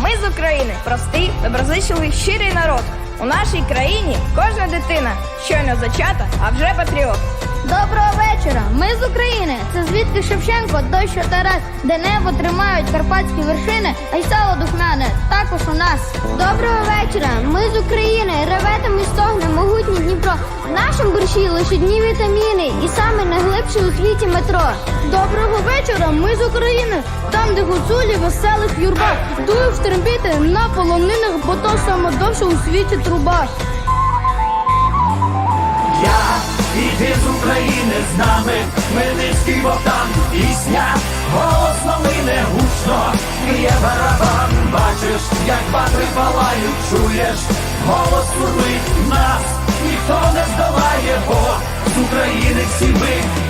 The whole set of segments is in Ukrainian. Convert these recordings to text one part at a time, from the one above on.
Ми з України, простий, доброзичливий, щирий народ. У нашій країні кожна дитина щойно зачата, а вже патріот. Доброго вечора! Ми з України. Це звідки Шевченко, що Тарас, де небо тримають карпатські вершини, а й сало духмяне також у нас. Доброго вечора! Ми з України. Реветами стогне могутній Дніпро. В нашому борщі лише дні вітаміни і саме найглибше у світі метро. Доброго вечора! Ми з України. Там, де гуцулі веселих юрба, дують втрембіти на полонинах, бо то саме довше у світі труба. Я іди з України з нами, Хмельницький Богдан, пісня, голос новини гучно, є барабан, бачиш, як батри палають, чуєш, голос сурмить нас, ніхто не здолає, бо з України всі ми.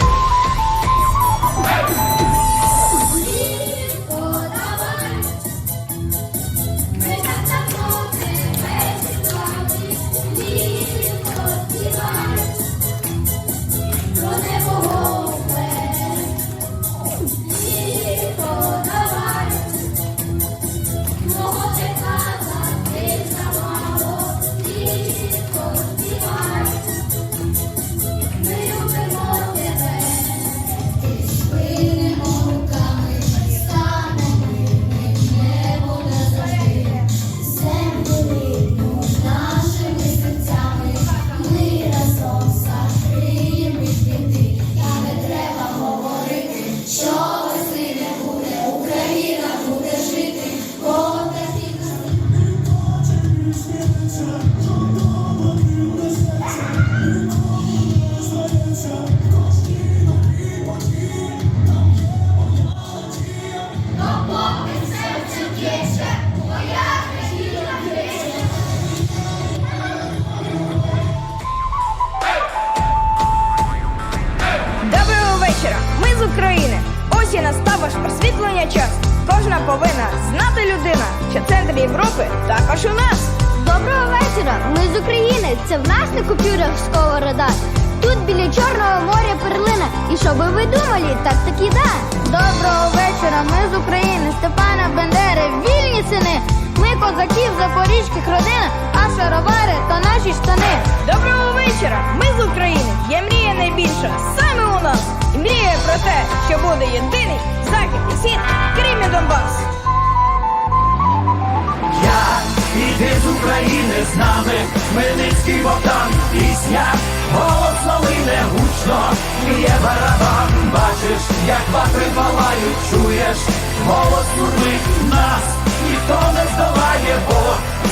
Час. Кожна повинна знати людина, що центр Європи також у нас. Доброго вечора! Ми з України. Це в нас на купюрах сковорода. Тут біля Чорного моря перлина. І що би ви думали, так таки да. Доброго вечора! Ми з України. Степана Бендери, вільні сини. Ми козаків запорізьких родина, а шаровари то наші штани. Доброго вечора! Ми з України. Є мрія найбільша саме у нас. І мрія про те, що буде єдиний захід і схід, Крим і Донбас. Я іди з України з нами, Хмельницький Богдан, пісня, голос новини гучно, є барабан, бачиш, як ватри палають, чуєш, голос сурмить нас, ніхто не здолає, бо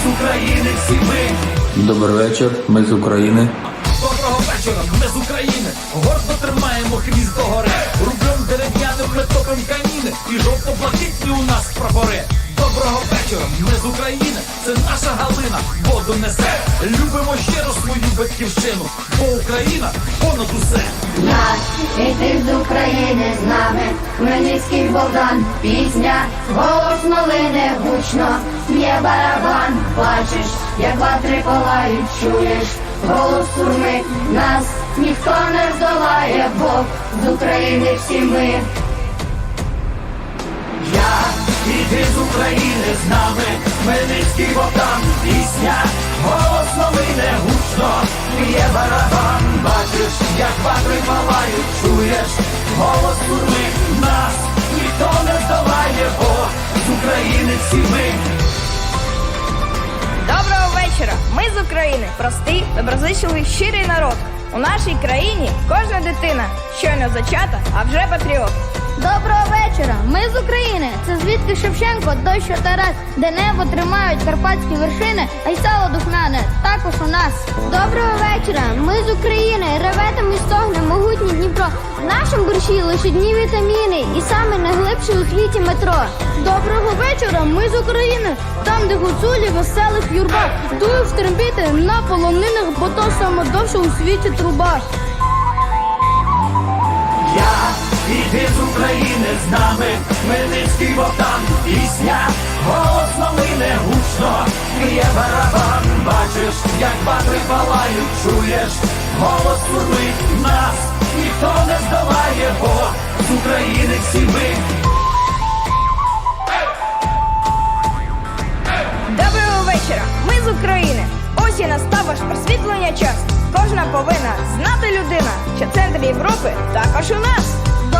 з України всі ми. Добрий вечір, ми з України. Доброго вечора, ми з України. Гордо тримаємо прапори. Доброго вечора, ми з України. Це наша Галина, воду несе. Любимо щиро свою батьківщину, бо Україна понад усе. Нас іди з України з нами, Хмельницький Богдан, пісня, голос малини гучно, є барабан, бачиш, як ватри палають, чуєш, голос сурми, нас ніхто не здолає, бо з України всі ми. Я іди з України з нами, Хмельницький Богдан, пісня, голос новини гучно, є барабан, бачиш, як ватри палають, чуєш, голос сурмить нас, ніхто не здолає, бо з України всі ми. Доброго вечора! Ми з України. Простий, доброзичливий, щирий народ. У нашій країні кожна дитина щойно зачата, а вже патріот. Доброго вечора! Ми з України. Це звідки Шевченко, що Тарас, де небо тримають карпатські вершини, а й сало духмяне також у нас. Доброго вечора! Ми з України. Реветами стогне могутній Дніпро. В нашому борщі лише дні вітаміни і саме найглибше у світі метро. Доброго вечора! Ми з України. Там, де гуцулі веселих юрба, дують втрембіти на полонинах, бо то саме довше у світі труба. Я іди з України з нами, Хмельницький Богдан, пісня, голос новини гучно, є барабан, бачиш, як батри палають, чуєш, голос сурмить нас, ніхто не здолає, бо з України всі ми. Доброго вечора! Ми з України. Ось і настав ваш просвітлення час. Кожна повинна знати людина, що центр Європи також у нас.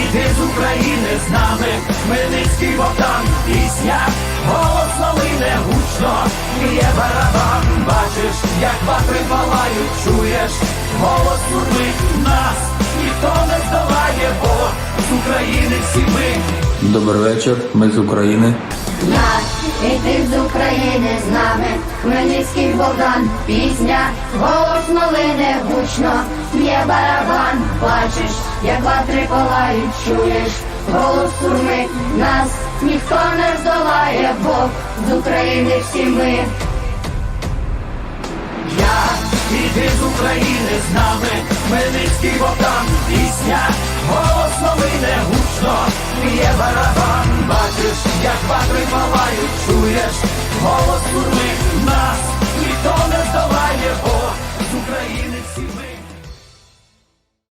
Іди з України з нами, Хмельницький Богдан, пісня, голос новини гучно, є барабан, бачиш, як батри палають, чуєш, голос сурмить нас, ніхто не здолає, бо з України всі ми. Добрий вечір. Ми з України. Я і ти з України з нами, Хмельницький Богдан, пісня, голос малини гучно, б'є барабан, бачиш, як ватри палають, чуєш, голос сурми, нас ніхто не здолає, бо з України всі ми. Я іди з України з нами, Хмельницький Богдан, пісня, голос новини гучно, є барабан, як ватри палають, чуєш, голос сурми нас, ніхто не здаває.